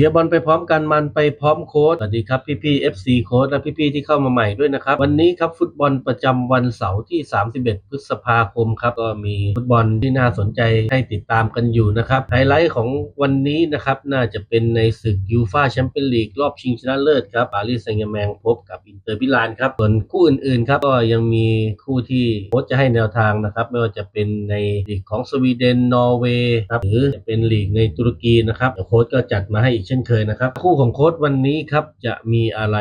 เชียร์บอลไปพร้อมกันมันไปพร้อมโค้ดสวัสดีครับพี่พี่ๆ FC โค้ดและพี่พี่ๆที่เข้ามาใหม่ด้วยนะครับ วันนี้ครับฟุตบอลประจำวันเสาร์ที่ 31 พฤษภาคมครับก็มีฟุตบอลที่น่าสนใจให้ติดตามกันอยู่นะครับไฮไลท์ของวันนี้นะครับน่าจะเป็นในศึกยูฟาแชมเปี้ยนลีกรอบชิงชนะเลิศครับปารีสแซงต์แร์แมงพบกับอินเตอร์มิลานครับส่วนคู่อื่นๆครับก็ยังมีคู่ที่โค้ชจะให้แนวทางนะครับไม่ว่าจะเป็นในลีกของสวีเดนนอร์เวย์ครับหรือจะเป็นลีกในตุรกีนะครับโค้ชก็จัดมาให้อีกเช่นเคยนะครับ คู่ของโค้ดวันนี้ครับจะมีอะไร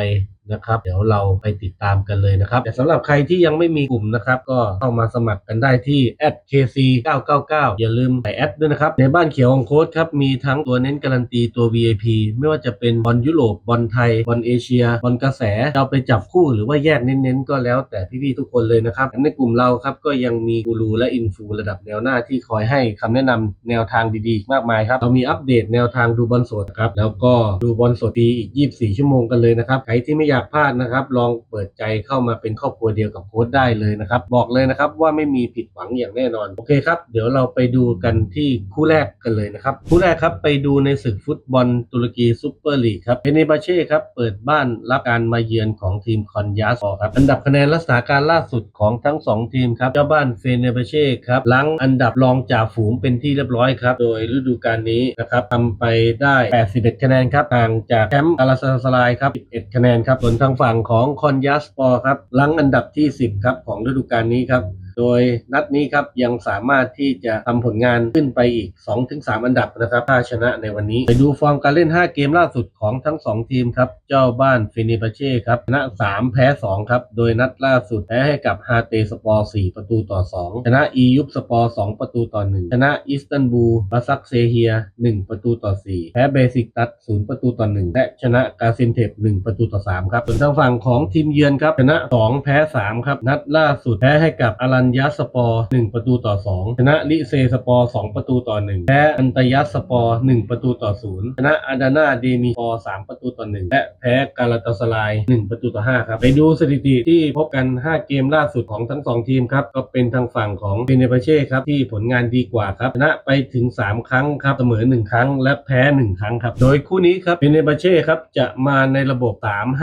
นะครับ เดี๋ยวเราไปติดตามกันเลยนะครับ แต่สำหรับใครที่ยังไม่มีกลุ่มนะครับ ก็เข้ามาสมัครกันได้ที่ @kc999 อย่าลืมใส่แอดด้วยนะครับ ในบ้านเขียวของโค้ชครับ มีทั้งตัวเน้นการันตีตัว VIP ไม่ว่าจะเป็นบอลยุโรปบอลไทยบอลเอเชียบอลกระแสเราไปจับคู่หรือว่าแยกเน้นๆ ก็แล้วแต่พี่ๆทุกคนเลยนะครับ ในกลุ่มเราครับก็ยังมีกูรูและอินฟูระดับแนวหน้าที่คอยให้คำแนะนำแนวทางดีๆ มากมายครับเรามีอัปเดตแนวทางดูบอลสดครับแล้วก็ดูบอลสดดีอีก 24 ชั่วโมงกันเลยนะครับใครที่ไม่อยากพลาดนะครับ ลองเปิดใจเข้ามาเป็นครอบครัวเดียวกับโค้ชได้เลยนะครับ บอกเลยนะครับว่าไม่มีผิดหวังอย่างแน่นอน โอเคครับ เดี๋ยวเราไปดูกันที่คู่แรกกันเลยนะครับ คู่แรกครับไปดูในศึกฟุตบอลตุรกีซูเปอร์ลีกครับเปเนบาเช่ครับเปิดบ้านรับการมาเยือนของทีมคอนยาสครับอันดับคะแนนและสถาการล่าสุดของทั้ง 2 ทีมครับเจ้าบ้านเฟเนบาเช่ครับลังอันดับรองจ่าฝูงเป็นที่เรียบร้อยครับ โดยฤดูกาลนี้นะครับทำไปได้ 81 คะแนนครับห่างจากแชมป์อาราซาสลายครับ11คะแนนครับส่วนทางฝั่งของคอนยัสปอร์ครับหลังอันดับที่ 10 ครับ ของฤดูกาลนี้ครับ โดยนัดนี้ครับยังสามารถที่จะทำผลงานขึ้นไปอีก 2-3 อันดับนะครับถ้าชนะในวันนี้ ไปดูฟอร์มการเล่น 5 เกมล่าสุดของทั้ง 2 ทีมครับ เจ้าบ้านฟินิปเช่ครับชนะ 3 แพ้ 2 ครับ โดยนัดล่าสุดแพ้ให้กับฮาเตสปอร์ 4 ประตูต่อ 2 ชนะอียุบสปอร์ 2 ประตูต่อ 1 ชนะอิสตันบูลบาซักเซเฮีย 1 ประตูต่อ 4 แพ้เบสิกตัส0ประตูต่อ 1 และชนะกาซินเทป 1 ประตูต่อ 3 ครับส่วนทางฝั่งของทีมเยือนครับชนะ 2 แพ้ 3 ครับ นัดล่าสุดแพ้ให้กับอารัญญาสปอร์ 1 ประตูต่อ 2 ชนะลิเซสปอร์ 2 ประตูต่อ 1แพ้อันตยัสสปอร์ 1 ประตูต่อ 0 ชนะอาดานาเดมีปอร์3ประตูต่อ 1 และแพ้กาลาตาสลาย 1 ประตูต่อ 5 ครับ ไปดูสถิติที่พบกัน 5 เกมล่าสุดของทั้ง 2 ทีมครับ ก็เป็นทางฝั่งของเบเนปเช่ครับ ที่ผลงานดีกว่าครับ ชนะไปถึง 3 ครั้งครับ เสมอ 1 ครั้ง และแพ้ 1 ครั้งครับ โดยคู่นี้ครับเบเนปเช่ครับจะมาในระบบ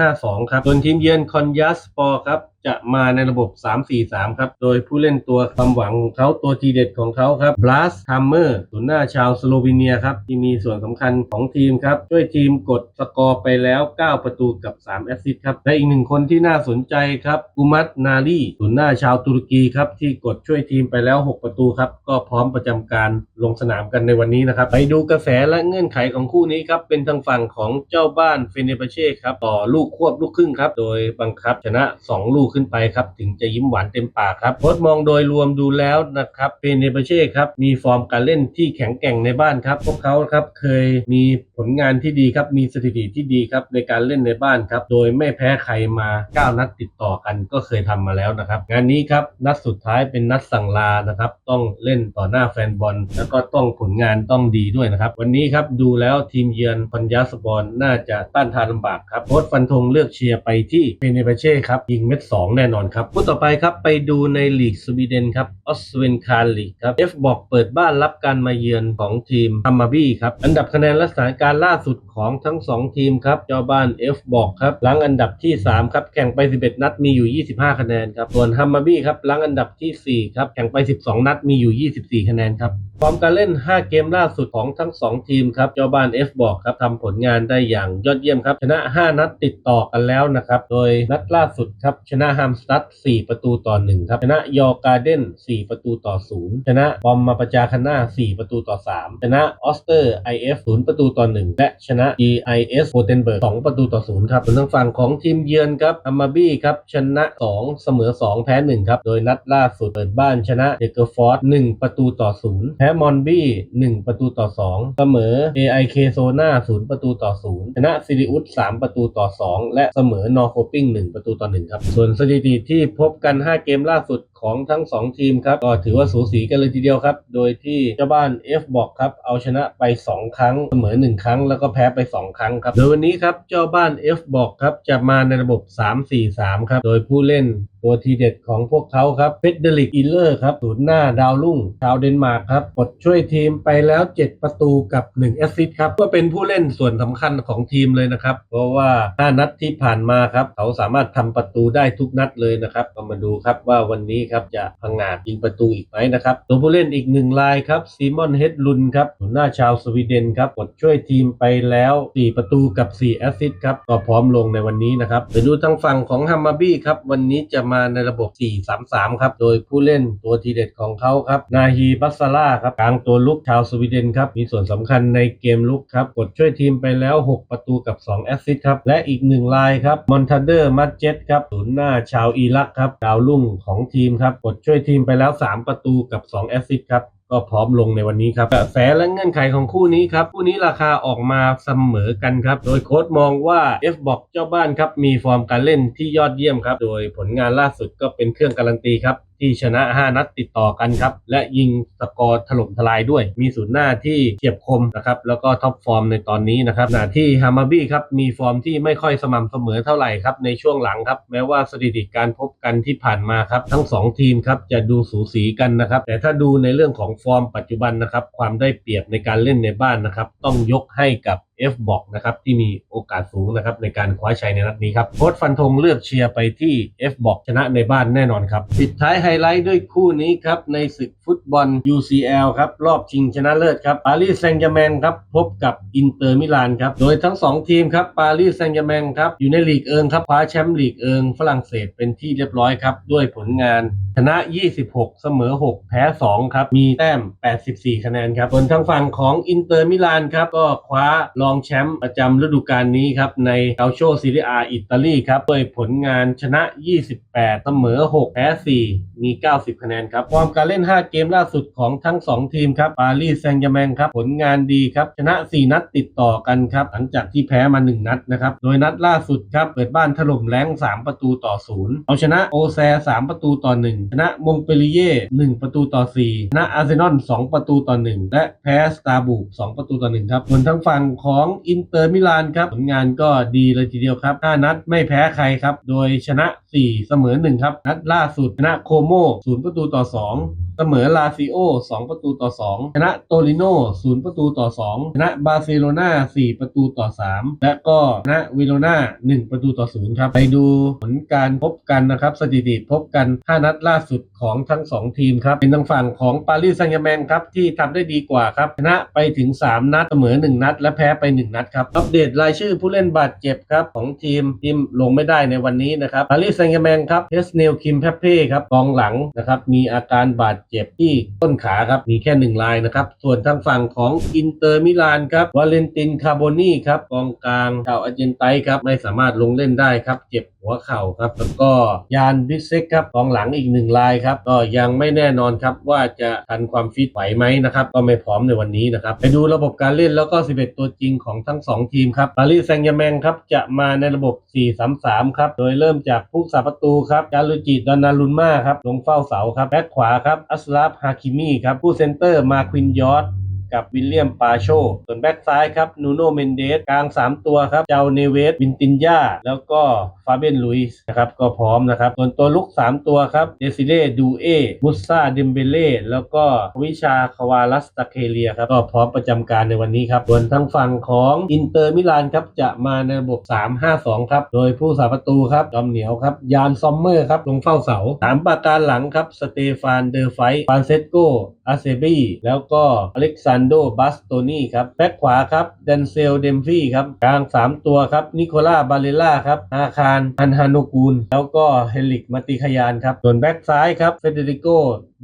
3-5-2 ครับ ส่วนทีมเยือนคอนยัสปอร์ครับ จะมาในระบบ 3-4-3 ครับ โดยผู้เล่นตัวความหวังของเขาตัวทีเด็ดของเขาครับบลัสทัมเมอร์ศูนย์หน้าชาวสโลวีเนียครับ ที่มีส่วนสำคัญของทีมครับ ช่วยทีมกดสกอร์ไปแล้ว 9 ประตูกับ 3 แอสซิสต์ครับ และอีกหนึ่งคนที่น่าสนใจครับกุมัตนาลีศูนย์หน้าชาวตุรกีครับ ที่กดช่วยทีมไปแล้ว 6 ประตูครับ ก็พร้อมประจำการลงสนามกันในวันนี้นะครับไปดูกระแสและเงื่อนไขของคู่นี้ครับเป็นทางฝั่งของเจ้าบ้านเฟเนบาเช่ครับต่อลูกควบลูกครึ่งครับโดยบังคับชนะ 2 ลูกขึ้นไปครับถึงจะยิ้มหวานเต็มปากครับโค้ชมองโดยรวมดูแล้วนะครับเฟเนบาเช่ครับมีฟอร์มการเล่นที่แข็งแกร่งในบ้านครับพวกเขาครับเคยมีผลงานที่ดีครับมีสถิติที่ดีครับในการเล่นในบ้านครับโดยไม่แพ้ใครมา 9 นัดติดต่อกันก็เคยทำมาแล้วนะครับงานนี้ครับนัดสุดท้ายเป็นนัดสั่งลานะครับต้องเล่นต่อหน้าแฟนบอล แล้วก็ต้องผลงานต้องดีด้วยนะครับ วันนี้ครับดูแล้วทีมเยือนพันยาสปอร์น่าจะต้านทานลำบากครับโค้ชฟันธงเลือกเชียร์ไปที่เฟเนบาเช่ครับยิงเม็ดสองแน่นอนครับคู่ต่อไปครับไปดูในลีกสวีเดนครับออสเวนคาร์ลีกครับเอฟบอกเปิดบ้านรับการมาเยือนของทีมฮัมมาบี้ครับอันดับคะแนนและสถานการณ์ล่าสุดของทั้ง 2 ทีมครับเจ้าบ้านเอฟบอกครับหลังอันดับที่3ครับแข่งไป 11 นัดมีอยู่ 25 คะแนนครับส่วนฮัมมาบี้ครับหลังอันดับทีสี่4ครับแข่งไป 12 นัดมีอยู่ 24 คะแนนครับฟอร์มการเล่น 5 เกมล่าสุดของทั้ง 2 ทีมครับเจ้าบ้าน F บอกครับทำผลงานได้อย่างยอดเยี่ยมครับชนะ 5 นัดติดต่อกันแล้วนะครับโดยนัดล่าสุดครับชนะนะฮัมสตัด4ประตูต่อ1ครับ ชนะยอร์การ์เดน4ประตูต่อ0ชนะบอมมาปจาคาน่า4ประตูต่อ3ชนะออสเตอร์ IF 0ประตูต่อ1และชนะ GIS โ o เทนเบิร์ก2ประตูต่อ0ครับส่วนทางฝั่งของทีมเยือนครับฮัมมาบี้ครับชนะ2เสมอ2แพ้1ครับ โดยนัดล่าสุดเปิดบ้านชนะเดกเกอร์ฟอร์ด1ประตูต่อ0แพ้มอนบี้1ประตูต่อ2เสมอ AIK โซนา0ประตูต่อ0ชนะซิริอุส3ประตูต่อ2และเสมอนอร์โคปิ้ง1ประตูต่อ1ครับส่วนสถิติที่พบกัน 5 เกมล่าสุด ของทั้ง 2 ทีมครับ ก็ถือว่าสูสีกันเลยทีเดียวครับ โดยที่เจ้าบ้าน F บอกครับ เอาชนะไป 2 ครั้ง เสมอ 1 ครั้ง แล้วก็แพ้ไป 2 ครั้งครับ โดยวันนี้ครับ เจ้าบ้าน F บอกครับจะมาในระบบ 3-4-3 ครับ โดยผู้เล่นตัวทีเด็ดของพวกเขาครับเฟเดริกอิลเลอร์ครับศูนย์หน้าดาวรุ่ง ชาวเดนมาร์กครับกดช่วยทีมไปแล้ว 7 ประตูกับ 1 แอสซิสต์ครับ ก็เป็นผู้เล่นส่วนสำคัญของทีมเลยนะครับ เพราะว่า 5 นัดที่ผ่านมาครับ เขาสามารถทำประตูได้ทุกนัดเลยนะครับก็มาดูครับว่าวันนี้ครับจะพังงาดยิงประตูอีกไหมนะครับตัวผู้เล่นอีกหนึ่งรายครับซีมอนเฮดลุนครับศูนย์หน้าชาวสวีเดนครับกดช่วยทีมไปแล้ว 4 ประตูกับ 4 แอสซิสต์ครับก็พร้อมลงในวันนี้นะครับไปดูทางฝั่งของฮัมมาบี้ครับวันนี้จะมาในระบบ 4-3-3 ครับ โดยผู้เล่นตัวทีเด็ดของเขาครับนาฮีบัสซาร่าครับกลางตัวลุกชาวสวีเดนครับมีส่วนสำคัญในเกมลุกครับกดช่วยทีมไปแล้ว 6 ประตูกับ 2 แอสซิสต์ครับและอีกหนึ่งรายครับมอนทาเดอร์มัดเจ็ตครับศูนย์หน้าชาวอิรักครับดาวรุ่งของทีมครับกดช่วยทีมไปแล้ว 3 ประตูกับ 2 แอสซิสต์ครับก็พร้อมลงในวันนี้ครับกระแสและเงื่อนไขของคู่นี้ครับ คู่นี้ราคาออกมาเสมอกันครับ โดยโค้ดมองว่า F บอกเจ้าบ้านครับมีฟอร์มการเล่นที่ยอดเยี่ยมครับ โดยผลงานล่าสุดก็เป็นเครื่องการันตีครับที่ชนะ 5 นัดติดต่อกันครับ และยิงสกอร์ถล่มทลายด้วย มีศูนย์หน้าที่เฉียบคมนะครับ แล้วก็ท็อปฟอร์มในตอนนี้นะครับขณะที่ฮามาบี้ครับ มีฟอร์มที่ไม่ค่อยสม่ำเสมอเท่าไหร่ครับ ในช่วงหลังครับ แม้ว่าสถิติการพบกันที่ผ่านมาครับ ทั้ง 2 ทีมครับ จะดูสูสีกันนะครับ แต่ถ้าดูในเรื่องของฟอร์มปัจจุบันนะครับ ความได้เปรียบในการเล่นในบ้านนะครับ ต้องยกให้กับ F บอกนะครับที่มีโอกาสสูงนะครับในการคว้าชัยในนัดนี้ครับโค้ชฟันธงเลือกเชียร์ไปที่ F บอกชนะในบ้านแน่นอนครับปิดท้ายไฮไลท์ด้วยคู่นี้ครับในศึกฟุตบอล UCL ครับรอบชิงชนะเลิศครับปารีสแซงต์แชร์แมงครับพบกับอินเตอร์มิลานครับโดยทั้ง 2 ทีมครับปารีสแซงต์แชร์แมงครับอยู่ในลีกเอิงครับคว้าแชมป์ลีกเอิงฝรั่งเศสเป็นที่เรียบร้อยครับด้วยผลงาน ชนะ 26 เสมอ 6 แพ้ 2 ครับ มีแต้ม 84 คะแนนครับส่วนทางฝั่งของอินเตอร์มิลานครับ ก็คว้ารองแชมป์ประจำฤดูกาลนี้ครับ ในเกาโชซีเรียอาอิตาลีครับด้วยผลงานชนะ 28 เสมอ 6 แพ้ 4 มี 90 คะแนนครับความการเล่น 5 เกมล่าสุดของทั้ง 2 ทีมครับปารีสแซงต์แชร์แมงครับ ผลงานดีครับ ชนะ 4 นัดติดต่อกันครับ หลังจากที่แพ้มา 1 นัดนะครับ โดยนัดล่าสุดครับ เปิดบ้านถล่มแรง3 ประตูต่อ 0 เอาชนะโอแซ3ประตูต่อ 1ชนะมงเปรีเย่1ประตูต่อ4ชนะอาร์เซนอล2ประตูต่อ 1 และแพ้สตาร์บู2ประตูต่อ 1 ครับส่วนทางฝั่งของอินเตอร์มิลานครับผลงานก็ดีเลยทีเดียวครับ5นัดไม่แพ้ใครครับ โดยชนะ 4 เสมอ 1 ครับ นัดล่าสุดชนะโคโม0ประตูต่อ 2เสมอลาซิโอ 2 ประตูต่อ 2 ชนะโตริโน 0 ประตูต่อ 2 ชนะบาร์เซโลนา4 ประตูต่อ 3 และก็ชนะวิโรนา1 ประตูต่อ 0 ครับ ไปดูผลการพบกันนะครับ สถิติพบกัน 5 นัดล่าาสุดของทั้ง 2 ทีมครับ เป็นทางฝั่งของปารีสแซงต์แชร์แมงครับ ที่ทำได้ดีกว่าครับ ชนะไปถึง 3 นัดเสมอ 1 นัด และแพ้ไป 1 นัดครับ อัปเดตรายชื่อผู้เล่นบาดเจ็บครับ ของทีมทีมลงไม่ได้ในวันนี้นะครับปารีสแซงต์แชร์แมงครับเฮสเนลคิมแพปเป้ครับกองหลังนะครับมีอาการบาดเจ็บที่ต้นขาครับมีแค่ 1 รายนะครับส่วนทางฝั่งของอินเตอร์มิลานครับวาเลนตินคาโบนีครับกองกลางชาวอาร์เจนไตน์ครับไม่สามารถลงเล่นได้ครับเจ็บหัวเข่าครับแล้วก็ยานบิเซกครับกองหลังอีกหนึ่งรายครับก็ยังไม่แน่นอนครับว่าจะทันความฟิตไหวไหมนะครับก็ไม่พร้อมในวันนี้นะครับไปดูระบบการเล่นแล้วก็ 11 ตัวจริงของทั้ง 2 ทีมครับปารีสแซงต์แชร์แมงครับจะมาในระบบ 4-3-3 ครับโดยเริ่มจากผู้สาประตูครับจารุจิดอนนารุนมาครับลงเฝ้าเสาครับแบ็คขวาครับอัสลาฟฮาคิมีครับผู้เซนเตอร์มาควินยอร์ กับวิลเลียมปาโช ส่วนแบ็กซ้ายครับนูโนเมนเดสกลาง 3 ตัวครับเจ้าเนเวสวินตินยาแล้วก็ฟาเบนลุยส์นะครับก็พร้อมนะครับ ส่วนตัวลุก 3 ตัวครับเดซิเล่ดูเอมุสซาเดมเบเล่แล้วก็วิชาคาวาลัสตาเคเลียครับก็พร้อมประจำการในวันนี้ครับส่วนทางฝั่งของอินเตอร์มิลานครับจะมาในระบบ 3-5-2 ครับ โดยผู้สาประตูครับจอมเหนียวครับยานซอมเมอร์ครับลงเฝ้าเสาสามประการหลังครับสเตฟานเดอร์ไฟฟานเซสโกอาเซบีแล้วก็อเล็กซานโดบัสโตนีครับแบ็คขวาครับเดนเซลเดมฟี่ครับกลาง 3 ตัวครับนิโคล่าบาเลล่าครับอาคารฮันฮานุกูล แล้วก็เฮลิกมาติขยานครับ ส่วนแบ็คซ้ายครับเฟเดริโก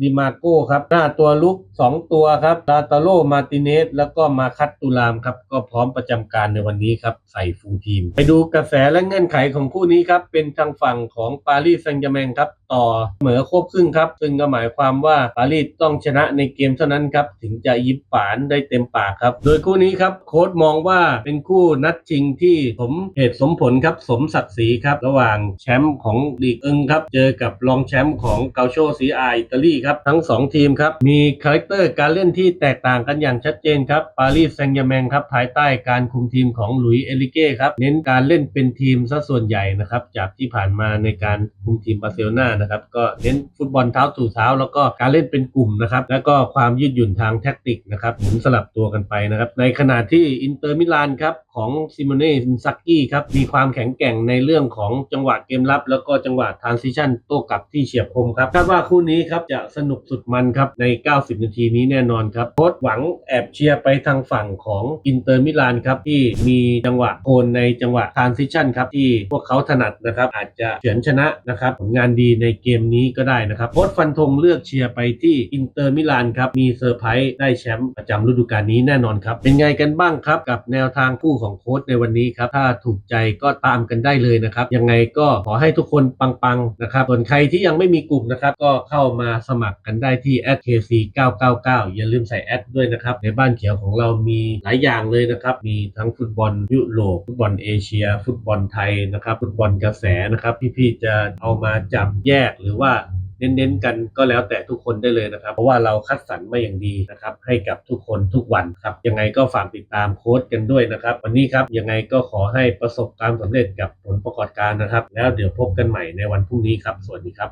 ดิมาโก้ครับ หน้าตัวลุก 2 ตัวครับลาตาโลมาติเนส แล้วก็มาคัตตุลามครับ ก็พร้อมประจำการในวันนี้ครับ ใส่ฟูลทีม ไปดูกระแสและเงื่อนไขของคู่นี้ครับ เป็นทางฝั่งของปารีสแซงต์แชร์แมงครับ ต่อเสมอควบครึ่งครับ ซึ่งก็หมายความว่าปารีสต้องชนะในเกมเท่านั้นครับ ถึงจะยิบป่าานได้เต็มปากครับ โดยคู่นี้ครับโค้ดมองว่าเป็นคู่นัดชิงที่สมเหตุสมผลครับสมศักดิ์ศรีครับ ระหว่างแชมป์ของลีกเอิงครับเจอกับรองแชมป์ของเกาโชซีอาอิตาลีครับทั้งสองทีมครับมีคาแรคเตอร์การเล่นที่แตกต่างกันอย่างชัดเจนครับปารีสแซงต์แชร์แมงครับภายใต้การคุมทีมของหลุยส์เอลิเก้ครับเน้นการเล่นเป็นทีมซะส่วนใหญ่นะครับจากที่ผ่านมาในการคุมทีมบาร์เซโลนานะครับก็เน้นฟุตบอลเท้าสู่เท้า แล้วก็การเล่นเป็นกลุ่มนะครับแล้วก็ความยืดหยุ่นทางแท็กติกนะครับหมุนสลับตัวกันไปนะครับ ในขณะที่อินเตอร์มิลานครับของซิโมเน่ซินซักกี้ครับมีความแข็งแกร่งในเรื่องของจังหวะเกมรับ แล้วก็จังหวะทรานซิชันโต้กลับที่เฉียบคมครับคาดว่าคู่นี้ครับจะสนุกสุดมันครับใน 90 นาทีนี้แน่นอนครับโค้ชหวังแอบเชียร์ไปทางฝั่งของอินเตอร์มิลานครับที่มีจังหวะโอนในจังหวะทรานซิชันครับที่พวกเขาถนัดนะครับอาจจะเฉือนชนะนะครับผลงานดีในเกมนี้ก็ได้นะครับโค้ชฟันธงเลือกเชียร์ไปที่อินเตอร์มิลานครับมีเซอร์ไพรส์ได้แชมป์ประจำฤดูกาลนี้แน่นอนครับ เป็นไงกันบ้างครับ กับแนวทางคู่ของโค้ชในวันนี้ครับ ถ้าถูกใจก็ตามกันได้เลยนะครับ ยังไงก็ขอให้ทุกคนปังๆนะครับ ส่วนใครที่ยังไม่มีกลุ่มนะครับ ก็เข้ามาสมัครกันได้ที่ @kc 999 อย่าลืมใส่แอดด้วยนะครับ ในบ้านเขียวของเรามีหลายอย่างเลยนะครับ มีทั้งฟุตบอลยุโรปฟุตบอลเอเชีย ฟุตบอลไทยนะครับ ฟุตบอลกระแสนะครับ พี่ๆจะเอามาจับแยกหรือว่า เน้นๆกันก็แล้วแต่ทุกคนได้เลยนะครับ เพราะว่าเราคัดสรรมาอย่างดีนะครับให้กับทุกคนทุกวันครับยังไงก็ฝากติดตามโค้ดกันด้วยนะครับ วันนี้ครับยังไงก็ขอให้ประสบความสำเร็จกับผลประกอบการนะครับ แล้วเดี๋ยวพบกันใหม่ในวันพรุ่งนี้ครับ สวัสดีครับ